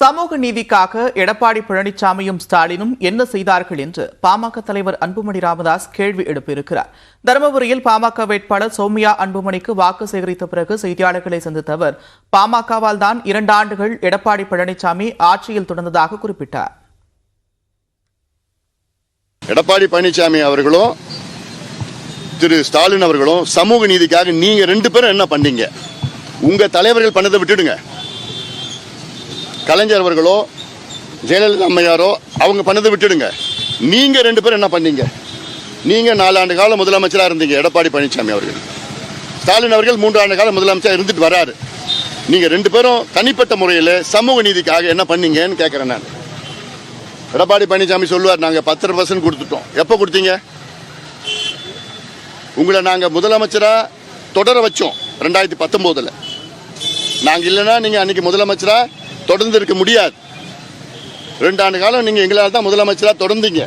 சமூக நீதிக்காக எடப்பாடி பழனிசாமியும் ஸ்டாலினும் என்ன செய்தார்கள் என்று பாமக தலைவர் அன்புமணி ராமதாஸ் கேள்வி எழுப்பியிருக்கிறார். தருமபுரியில் பாமக வேட்பாளர் சௌமியா அன்புமணிக்கு வாக்கு சேகரித்த பிறகு செய்தியாளர்களை சந்தித்த அவர் பாமகவால் தான் இரண்டு ஆண்டுகள் எடப்பாடி பழனிசாமி ஆட்சியில் தொடர்ந்ததாக குறிப்பிட்டார். எடப்பாடி பழனிசாமி அவர்களும் திரு ஸ்டாலின் அவர்களும் சமூக நீதிக்காக நீங்க ரெண்டு பேரும் என்ன பண்ணீங்க? உங்க தலைவர்கள் பண்ணதை விட்டுடுங்க. கலைஞர் அவர்களோ ஜெயலலிதா அம்மையாரோ அவங்க பண்ணதை விட்டுடுங்க. நீங்கள் ரெண்டு பேரும் என்ன பண்ணீங்க? நீங்க நாலாண்டு காலம் முதலமைச்சராக இருந்தீங்க எடப்பாடி பழனிசாமி அவர்கள். ஸ்டாலின் அவர்கள் மூன்று ஆண்டு காலம் முதலமைச்சர் இருந்துட்டு வராரு. நீங்கள் ரெண்டு பேரும் தனிப்பட்ட முறையில் சமூக நீதிக்காக என்ன பண்ணீங்கன்னு கேட்குறேன் நான். எடப்பாடி பழனிசாமி சொல்லுவார் நாங்கள் பத்தரை பர்சன்ட் கொடுத்துட்டோம். எப்போ கொடுத்தீங்க? உங்களை நாங்கள் முதலமைச்சராக தொடர வச்சோம் ரெண்டாயிரத்தி பத்தொம்போதில். நாங்கள் இல்லைன்னா நீங்கள் அன்றைக்கி முதலமைச்சராக தொடர்ந்து இருக்க முடியாது. ரெண்டு ஆண்டு காலம் நீங்கள் எங்களால் தான் முதலமைச்சராக தொடர்ந்தீங்க.